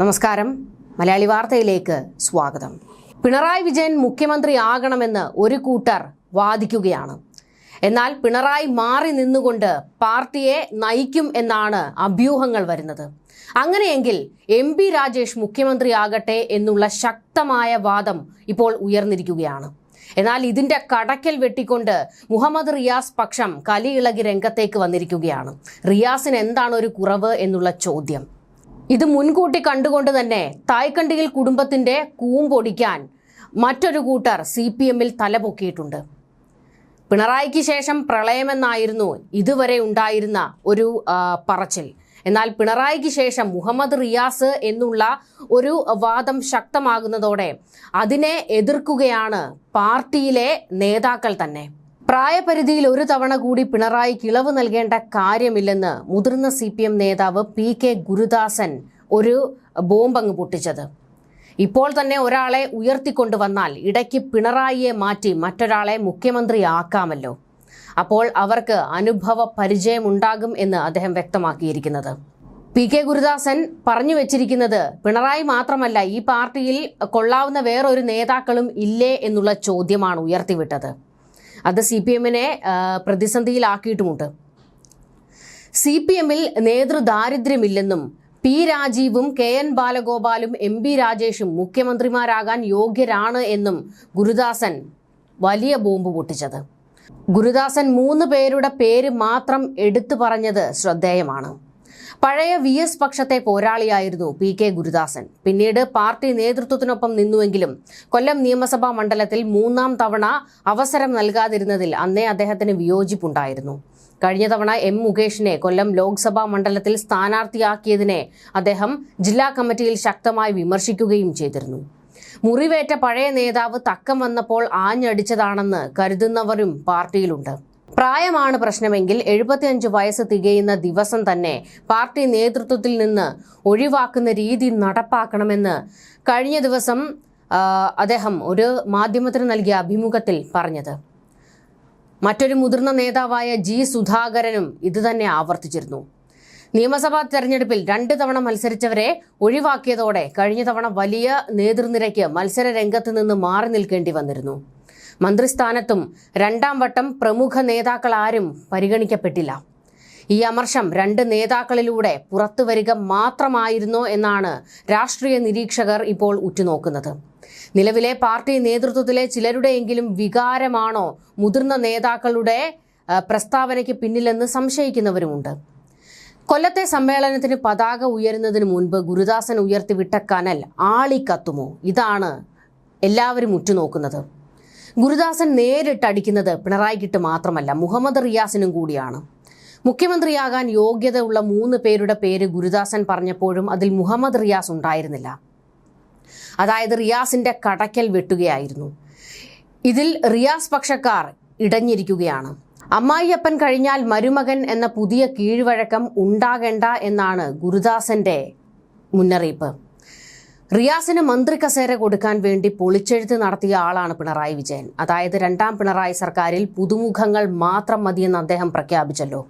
നമസ്കാരം. മലയാളി വാർത്തയിലേക്ക് സ്വാഗതം. പിണറായി വിജയൻ മുഖ്യമന്ത്രി ആകണമെന്ന് ഒരു കൂട്ടർ വാദിക്കുകയാണ്. എന്നാൽ പിണറായി മാറി നിന്നുകൊണ്ട് പാർട്ടിയെ നയിക്കും എന്നാണ് അഭ്യൂഹങ്ങൾ വരുന്നത്. അങ്ങനെയെങ്കിൽ എം പി രാജേഷ് മുഖ്യമന്ത്രിയാകട്ടെ എന്നുള്ള ശക്തമായ വാദം ഇപ്പോൾ ഉയർന്നിരിക്കുകയാണ്. എന്നാൽ ഇതിന്റെ കടക്കൽ വെട്ടിക്കൊണ്ട് മുഹമ്മദ് റിയാസ് പക്ഷം കലിയിളകി രംഗത്തേക്ക് വന്നിരിക്കുകയാണ്. റിയാസിന് എന്താണ് ഒരു കുറവ് എന്നുള്ള ചോദ്യം. ഇത് മുൻകൂട്ടി കണ്ടുകൊണ്ട് തന്നെ തായ്ക്കണ്ടിയിൽ കുടുംബത്തിന്റെ കൂമ്പൊടിക്കാൻ മറ്റൊരു കൂട്ടർ സി പി എമ്മിൽ തലപൊക്കിയിട്ടുണ്ട്. പിണറായിക്ക് ശേഷം പ്രളയമെന്നായിരുന്നു ഇതുവരെ ഉണ്ടായിരുന്ന ഒരു പറച്ചിൽ. എന്നാൽ പിണറായിക്ക് ശേഷം മുഹമ്മദ് റിയാസ് എന്നുള്ള ഒരു വാദം ശക്തമാകുന്നതോടെ അതിനെ എതിർക്കുകയാണ് പാർട്ടിയിലെ നേതാക്കൾ തന്നെ. പ്രായപരിധിയിൽ ഒരു തവണ കൂടി പിണറായി കിളവ് നൽകേണ്ട കാര്യമില്ലെന്ന് മുതിർന്ന സി പി എം നേതാവ് പി കെ ഗുരുദാസൻ ഒരു ബോംബങ്ങ് പൊട്ടിച്ചത്. ഇപ്പോൾ തന്നെ ഒരാളെ ഉയർത്തിക്കൊണ്ടുവന്നാൽ ഇടയ്ക്ക് പിണറായിയെ മാറ്റി മറ്റൊരാളെ മുഖ്യമന്ത്രിയാക്കാമല്ലോ അപ്പോൾ അവർക്ക് അനുഭവ പരിചയമുണ്ടാകും എന്ന് അദ്ദേഹം വ്യക്തമാക്കിയിരിക്കുന്നത്. പി കെ ഗുരുദാസൻ പറഞ്ഞു വെച്ചിരിക്കുന്നത് പിണറായി മാത്രമല്ല ഈ പാർട്ടിയിൽ കൊള്ളാവുന്ന വേറൊരു നേതാക്കളും ഇല്ലേ എന്നുള്ള ചോദ്യമാണ് ഉയർത്തിവിട്ടത്. അത് സി പി എമ്മിനെ പ്രതിസന്ധിയിലാക്കിയിട്ടുമുണ്ട്. സി പി എമ്മിൽ നേതൃദാരിദ്ര്യമില്ലെന്നും പി രാജീവും കെ എൻ ബാലഗോപാലും എം ബി രാജേഷും മുഖ്യമന്ത്രിമാരാകാൻ യോഗ്യരാണ് എന്നും ഗുരുദാസൻ വലിയ ബോംബ് പൊട്ടിച്ചത്. ഗുരുദാസൻ മൂന്ന് പേരുടെ പേര് മാത്രം എടുത്തു പറഞ്ഞത് ശ്രദ്ധേയമാണ്. പഴയ വി എസ് പക്ഷത്തെ പോരാളിയായിരുന്നു പി കെ ഗുരുദാസൻ. പിന്നീട് പാർട്ടി നേതൃത്വത്തിനൊപ്പം നിന്നുവെങ്കിലും കൊല്ലം നിയമസഭാ മണ്ഡലത്തിൽ മൂന്നാം തവണ അവസരം നൽകാതിരുന്നതിൽ അന്നേ അദ്ദേഹത്തിന് വിയോജിപ്പുണ്ടായിരുന്നു. കഴിഞ്ഞ തവണ എം മുകേഷിനെ കൊല്ലം ലോക്സഭാ മണ്ഡലത്തിൽ സ്ഥാനാർത്ഥിയാക്കിയതിനെ അദ്ദേഹം ജില്ലാ കമ്മിറ്റിയിൽ ശക്തമായി വിമർശിക്കുകയും ചെയ്തിരുന്നു. മുറിവേറ്റ പഴയ നേതാവ് തക്കം വന്നപ്പോൾ ആഞ്ഞടിച്ചതാണെന്ന് കരുതുന്നവരും പാർട്ടിയിലുണ്ട്. പ്രായമാണ് പ്രശ്നമെങ്കിൽ എഴുപത്തിയഞ്ച് വയസ്സ് തികയുന്ന ദിവസം തന്നെ പാർട്ടി നേതൃത്വത്തിൽ നിന്ന് ഒഴിവാക്കുന്ന രീതി നടപ്പാക്കണമെന്ന് കഴിഞ്ഞ ദിവസം അദ്ദേഹം ഒരു മാധ്യമത്തിന് നൽകിയ അഭിമുഖത്തിൽ പറഞ്ഞത്. മറ്റൊരു മുതിർന്ന നേതാവായ ജി സുധാകരനും ഇതുതന്നെ ആവർത്തിച്ചിരുന്നു. നിയമസഭാ തെരഞ്ഞെടുപ്പിൽ രണ്ട് തവണ മത്സരിച്ചവരെ ഒഴിവാക്കിയതോടെ കഴിഞ്ഞ തവണ വലിയ നേതൃനിരയ്ക്ക് മത്സര രംഗത്ത് നിന്ന് മാറി നിൽക്കേണ്ടി വന്നിരുന്നു. മന്ത്രിസ്ഥാനത്തും രണ്ടാം വട്ടം പ്രമുഖ നേതാക്കൾ ആരും പരിഗണിക്കപ്പെട്ടില്ല. ഈ അമർഷം രണ്ട് നേതാക്കളിലൂടെ പുറത്തു വരിക മാത്രമായിരുന്നോ എന്നാണ് രാഷ്ട്രീയ നിരീക്ഷകർ ഇപ്പോൾ ഉറ്റുനോക്കുന്നത്. നിലവിലെ പാർട്ടി നേതൃത്വത്തിലെ ചിലരുടെയെങ്കിലും വികാരമാണോ മുതിർന്ന നേതാക്കളുടെ പ്രസ്താവനയ്ക്ക് പിന്നിലെന്ന് സംശയിക്കുന്നവരുമുണ്ട്. കൊല്ലത്തെ സമ്മേളനത്തിന് പതാക ഉയരുന്നതിന് മുൻപ് ഗുരുദാസൻ ഉയർത്തിവിട്ട കനൽ ആളിക്കത്തുമോ? ഇതാണ് എല്ലാവരും ഉറ്റുനോക്കുന്നത്. ഗുരുദാസൻ നേരിട്ട് അടിക്കുന്നത് പിണറായിക്കിട്ട് മാത്രമല്ല മുഹമ്മദ് റിയാസിനും കൂടിയാണ്. മുഖ്യമന്ത്രിയാകാൻ യോഗ്യതയുള്ള മൂന്ന് പേരുടെ പേര് ഗുരുദാസൻ പറഞ്ഞപ്പോഴും അതിൽ മുഹമ്മദ് റിയാസ് ഉണ്ടായിരുന്നില്ല. അതായത് റിയാസിന്റെ കടക്കൽ വെട്ടുകയായിരുന്നു. ഇതിൽ റിയാസ് പക്ഷക്കാർ ഇടഞ്ഞിരിക്കുകയാണ്. അമ്മായിയപ്പൻ കഴിഞ്ഞാൽ മരുമകൻ എന്ന പുതിയ കീഴ്വഴക്കം ഉണ്ടാകേണ്ട എന്നാണ് ഗുരുദാസന്റെ മുന്നറിയിപ്പ്. റിയാസിന് മന്ത്രി കസേര കൊടുക്കാൻ വേണ്ടി പൊളിച്ചെഴുത്ത് നടത്തിയ ആളാണ് പിണറായി വിജയൻ. അതായത് രണ്ടാം പിണറായി സർക്കാരിൽ പുതുമുഖങ്ങൾ മാത്രം മതിയെന്ന് അദ്ദേഹം പ്രഖ്യാപിച്ചല്ലോ.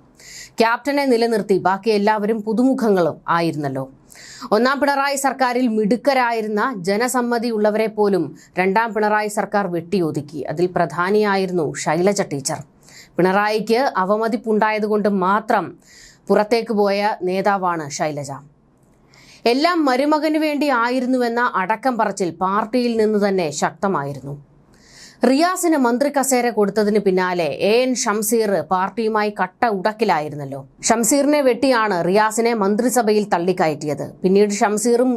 ക്യാപ്റ്റനെ നിലനിർത്തി ബാക്കി എല്ലാവരും പുതുമുഖങ്ങളും ആയിരുന്നല്ലോ. ഒന്നാം പിണറായി സർക്കാരിൽ മിടുക്കരായിരുന്ന ജനസമ്മതി ഉള്ളവരെ പോലും രണ്ടാം പിണറായി സർക്കാർ വെട്ടിയൊതുക്കി. അതിൽ പ്രധാനിയായിരുന്നു ശൈലജ ടീച്ചർ. പിണറായിക്ക് അവമതിപ്പുണ്ടായതുകൊണ്ട് മാത്രം പുറത്തേക്ക് പോയ നേതാവാണ് ശൈലജ. എല്ലാം മരുമകന് വേണ്ടി ആയിരുന്നുവെന്ന അടക്കം പറച്ചിൽ പാർട്ടിയിൽ നിന്ന് തന്നെ ശക്തമായിരുന്നു. റിയാസിന് മന്ത്രി കസേര കൊടുത്തതിന് പിന്നാലെ എ എൻ ഷംസീർ പാർട്ടിയുമായി കട്ട ഉടക്കിലായിരുന്നല്ലോ. ഷംസീറിനെ വെട്ടിയാണ് റിയാസിനെ മന്ത്രിസഭയിൽ തള്ളിക്കയറ്റിയത്. പിന്നീട് ഷംസീറും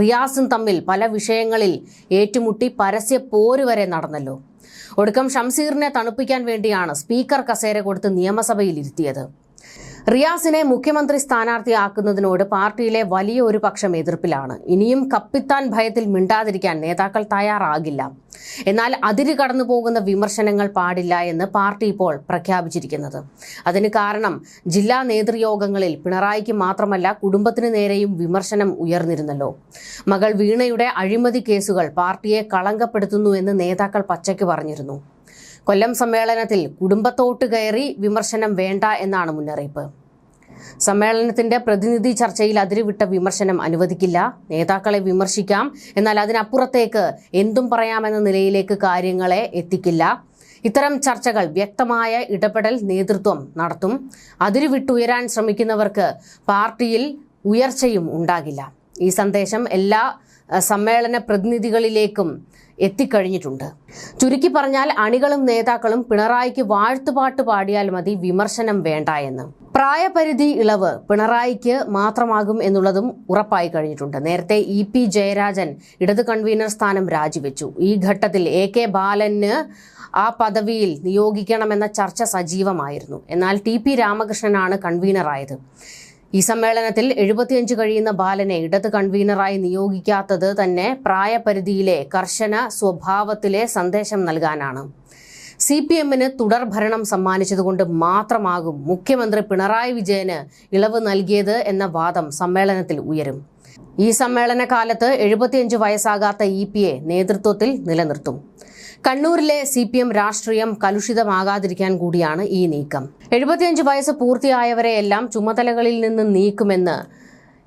റിയാസും തമ്മിൽ പല വിഷയങ്ങളിൽ ഏറ്റുമുട്ടി പരസ്യ പോര് വരെ നടന്നല്ലോ. ഒടുക്കം ഷംസീറിനെ തണുപ്പിക്കാൻ വേണ്ടിയാണ് സ്പീക്കർ കസേര കൊടുത്ത് നിയമസഭയിൽ ഇരുത്തിയത്. റിയാസിനെ മുഖ്യമന്ത്രി സ്ഥാനാർത്ഥിയാക്കുന്നതിനോട് പാർട്ടിയിലെ വലിയ ഒരു പക്ഷം എതിർപ്പിലാണ്. ഇനിയും കപ്പിത്താൻ ഭയത്തിൽ മിണ്ടാതിരിക്കാൻ നേതാക്കൾ തയ്യാറാകില്ല. എന്നാൽ അതിര് കടന്നു പോകുന്ന വിമർശനങ്ങൾ പാടില്ല എന്ന് പാർട്ടി ഇപ്പോൾ പ്രഖ്യാപിച്ചിരിക്കുന്നത്. അതിന് കാരണം ജില്ലാ നേതൃയോഗങ്ങളിൽ പിണറായിക്ക് മാത്രമല്ല കുടുംബത്തിന് നേരെയും വിമർശനം ഉയർന്നിരുന്നല്ലോ. മകൾ വീണയുടെ അഴിമതി കേസുകൾ പാർട്ടിയെ കളങ്കപ്പെടുത്തുന്നു എന്ന് നേതാക്കൾ പച്ചയ്ക്ക് പറഞ്ഞിരുന്നു. കൊല്ലം സമ്മേളനത്തിൽ കുടുംബത്തോട്ട് കയറി വിമർശനം വേണ്ട എന്നാണ് മുന്നറിയിപ്പ്. സമ്മേളനത്തിന്റെ പ്രതിനിധി ചർച്ചയിൽ അതിരുവിട്ട വിമർശനം അനുവദിക്കില്ല. നേതാക്കളെ വിമർശിക്കാം. എന്നാൽ അതിനപ്പുറത്തേക്ക് എന്തും പറയാമെന്ന നിലയിലേക്ക് കാര്യങ്ങളെ എത്തിക്കില്ല. ഇത്തരം ചർച്ചകൾ വ്യക്തമായ ഇടപെടൽ നേതൃത്വം നടത്തും. അതിരുവിട്ടുയരാൻ ശ്രമിക്കുന്നവർക്ക് പാർട്ടിയിൽ ഉയർച്ചയും ഉണ്ടാകില്ല. ഈ സന്ദേശം എല്ലാ സമ്മേളന പ്രതിനിധികളിലേക്കും എത്തിക്കഴിഞ്ഞിട്ടുണ്ട്. ചുരുക്കി പറഞ്ഞാൽ അണികളും നേതാക്കളും പിണറായിക്ക് വാഴ്ത്തുപാട്ട് പാടിയാൽ മതി വിമർശനം വേണ്ട എന്ന്. പ്രായപരിധി ഇളവ് പിണറായിക്ക് മാത്രമാകും എന്നുള്ളതും ഉറപ്പായി കഴിഞ്ഞിട്ടുണ്ട്. നേരത്തെ ഇ പി ജയരാജൻ ഇടത് കൺവീനർ സ്ഥാനം രാജിവെച്ചു. ഈ ഘട്ടത്തിൽ എ കെ ബാലന് ആ പദവിയിൽ നിയോഗിക്കണമെന്ന ചർച്ച സജീവമായിരുന്നു. എന്നാൽ ടി പി രാമകൃഷ്ണനാണ് കൺവീനറായത്. ഈ സമ്മേളനത്തിൽ എഴുപത്തിയഞ്ച് കഴിയുന്ന ബാലനെ ഇടത് കൺവീനറായി നിയോഗിക്കാത്തത് തന്നെ പ്രായപരിധിയിലെ കർശന സ്വഭാവത്തിലെ സന്ദേശം നൽകാനാണ്. സി പി എമ്മിന് തുടർ ഭരണം സമ്മാനിച്ചതുകൊണ്ട് മാത്രമാകും മുഖ്യമന്ത്രി പിണറായി വിജയന് ഇളവ് നൽകിയത് എന്ന വാദം സമ്മേളനത്തിൽ ഉയരും. ഈ സമ്മേളന കാലത്ത് എഴുപത്തിയഞ്ച് വയസ്സാകാത്ത ഇ നേതൃത്വത്തിൽ നിലനിർത്തും. കണ്ണൂരിലെ സി പി എം രാഷ്ട്രീയം കലുഷിതമാകാതിരിക്കാൻ കൂടിയാണ് ഈ നീക്കം. എഴുപത്തിയഞ്ച് വയസ്സ് പൂർത്തിയായവരെയെല്ലാം ചുമതലകളിൽ നിന്ന് നീക്കുമെന്ന്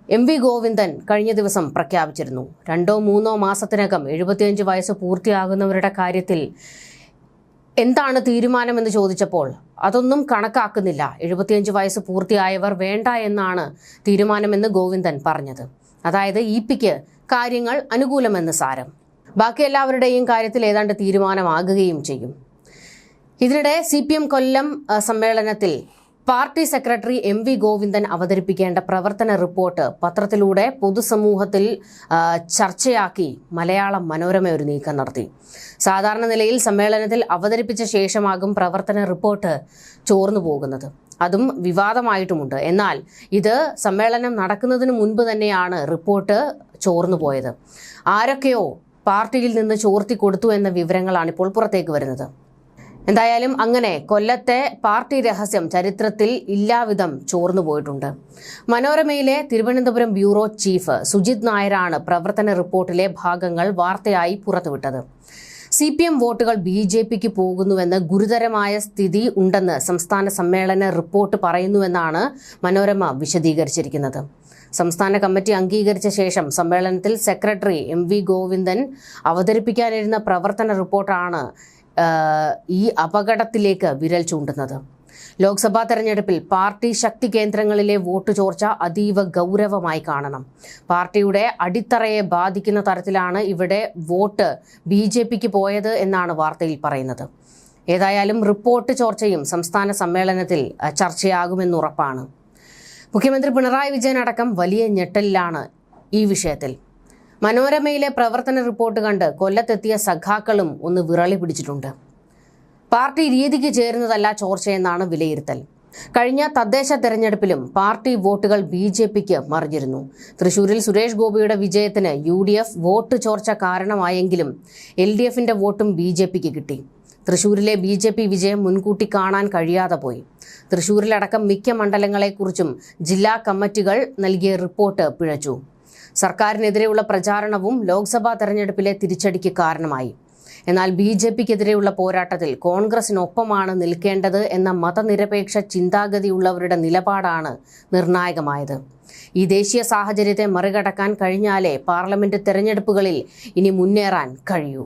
എം വി ഗോവിന്ദൻ കഴിഞ്ഞ ദിവസം പ്രഖ്യാപിച്ചിരുന്നു. രണ്ടോ മൂന്നോ മാസത്തിനകം എഴുപത്തിയഞ്ച് വയസ്സ് പൂർത്തിയാകുന്നവരുടെ കാര്യത്തിൽ എന്താണ് തീരുമാനമെന്ന് ചോദിച്ചപ്പോൾ അതൊന്നും കണക്കാക്കുന്നില്ല. എഴുപത്തിയഞ്ച് വയസ്സ് പൂർത്തിയായവർ വേണ്ട എന്നാണ് തീരുമാനമെന്ന് ഗോവിന്ദൻ പറഞ്ഞത്. അതായത് ഇ പിക്ക് കാര്യങ്ങൾ അനുകൂലമെന്ന് സാരം. ബാക്കി എല്ലാവരുടെയും കാര്യത്തിൽ ഏതാണ്ട് തീരുമാനമാകുകയും ചെയ്യും. ഇതിനിടെ സി പി എം കൊല്ലം സമ്മേളനത്തിൽ party secretary M V Govindan അവതരിപ്പിക്കേണ്ട പ്രവർത്തന റിപ്പോർട്ട് പത്രത്തിലൂടെ പൊതുസമൂഹത്തിൽ ചർച്ചയാക്കി മലയാളം മനോരമ ഒരു നീക്കം നടത്തി. സാധാരണ നിലയിൽ സമ്മേളനത്തിൽ അവതരിപ്പിച്ച ശേഷമാകും പ്രവർത്തന റിപ്പോർട്ട് ചോർന്നു പോകുന്നത്. അതും വിവാദമായിട്ടുമുണ്ട്. എന്നാൽ ഇത് സമ്മേളനം നടക്കുന്നതിന് മുൻപ് തന്നെയാണ് റിപ്പോർട്ട് ചോർന്നു പോയത് ആരൊക്കെയോ പാർട്ടിയിൽ നിന്ന് ചോർത്തി കൊടുത്തു എന്ന വിവരങ്ങളാണ് ഇപ്പോൾ പുറത്തേക്ക് വരുന്നത്. എന്തായാലും അങ്ങനെ കൊല്ലത്തെ പാർട്ടി രഹസ്യം ചരിത്രത്തിൽ ഇല്ലാവിധം ചോർന്നു പോയിട്ടുണ്ട്. മനോരമയിലെ തിരുവനന്തപുരം ബ്യൂറോ ചീഫ് സുജിത് നായരാണ് പ്രവർത്തന റിപ്പോർട്ടിലെ ഭാഗങ്ങൾ വാർത്തയായി പുറത്തുവിട്ടത്. സി പി എം വോട്ടുകൾ ബി ജെ പിക്ക് പോകുന്നുവെന്ന് ഗുരുതരമായ സ്ഥിതി ഉണ്ടെന്ന് സംസ്ഥാന സമ്മേളന റിപ്പോർട്ട് പറയുന്നുവെന്നാണ് മനോരമ വിശദീകരിച്ചിരിക്കുന്നത്. സംസ്ഥാന കമ്മിറ്റി അംഗീകരിച്ച ശേഷം സമ്മേളനത്തിൽ സെക്രട്ടറി എം വി ഗോവിന്ദൻ അവതരിപ്പിക്കാനിരുന്ന പ്രവർത്തന റിപ്പോർട്ടാണ് ഈ അപകടത്തിലേക്ക് വിരൽ ചൂണ്ടുന്നത്. ലോക്സഭാ തെരഞ്ഞെടുപ്പിൽ പാർട്ടി ശക്തി കേന്ദ്രങ്ങളിലെ വോട്ട് ചോർച്ച അതീവ ഗൗരവമായി കാണണം. പാർട്ടിയുടെ അടിത്തറയെ ബാധിക്കുന്ന തരത്തിലാണ് ഇവിടെ വോട്ട് ബി ജെ പിക്ക് പോയത് എന്നാണ് വാർത്തയിൽ പറയുന്നത്. ഏതായാലും റിപ്പോർട്ട് ചോർച്ചയും സംസ്ഥാന സമ്മേളനത്തിൽ ചർച്ചയാകുമെന്നുറപ്പാണ്. മുഖ്യമന്ത്രി പിണറായി വിജയൻ അടക്കം വലിയ ഞെട്ടലിലാണ് ഈ വിഷയത്തിൽ. മനോരമയിലെ പ്രവർത്തന റിപ്പോർട്ട് കണ്ട് കൊല്ലത്തെത്തിയ സഖാക്കളും ഒന്ന് വിറളി പിടിച്ചിട്ടുണ്ട്. പാർട്ടി രീതിക്ക് ചേരുന്നതല്ല ചോർച്ചയെന്നാണ് വിലയിരുത്തൽ. കഴിഞ്ഞ തദ്ദേശ തെരഞ്ഞെടുപ്പിലും പാർട്ടി വോട്ടുകൾ ബി ജെ പിക്ക് മറിഞ്ഞിരുന്നു. തൃശൂരിൽ സുരേഷ് ഗോപിയുടെ വിജയത്തിന് യു ഡി എഫ് വോട്ട് ചോർച്ച കാരണമായെങ്കിലും എൽ ഡി എഫിന്റെ വോട്ടും ബി ജെ പിക്ക് കിട്ടി. തൃശൂരിലെ ബി ജെ പി വിജയം മുൻകൂട്ടി കാണാൻ കഴിയാതെ പോയി. തൃശൂരിലടക്കം മിക്ക മണ്ഡലങ്ങളെക്കുറിച്ചും ജില്ലാ കമ്മിറ്റികൾ നൽകിയ റിപ്പോർട്ട് പിഴച്ചു. സർക്കാരിനെതിരെയുള്ള പ്രചാരണവും ലോക്സഭാ തെരഞ്ഞെടുപ്പിലെ തിരിച്ചടിക്ക് കാരണമായി. എന്നാൽ ബി ജെ പിക്കെതിരെയുള്ള പോരാട്ടത്തിൽ കോൺഗ്രസിനൊപ്പമാണ് നിൽക്കേണ്ടത് എന്ന മതനിരപേക്ഷ ചിന്താഗതിയുള്ളവരുടെ നിലപാടാണ് നിർണായകമായത്. ഈ ദേശീയ സാഹചര്യത്തെ മറികടക്കാൻ കഴിഞ്ഞാലേ പാർലമെന്റ് തെരഞ്ഞെടുപ്പുകളിൽ ഇനി മുന്നേറാൻ കഴിയൂ.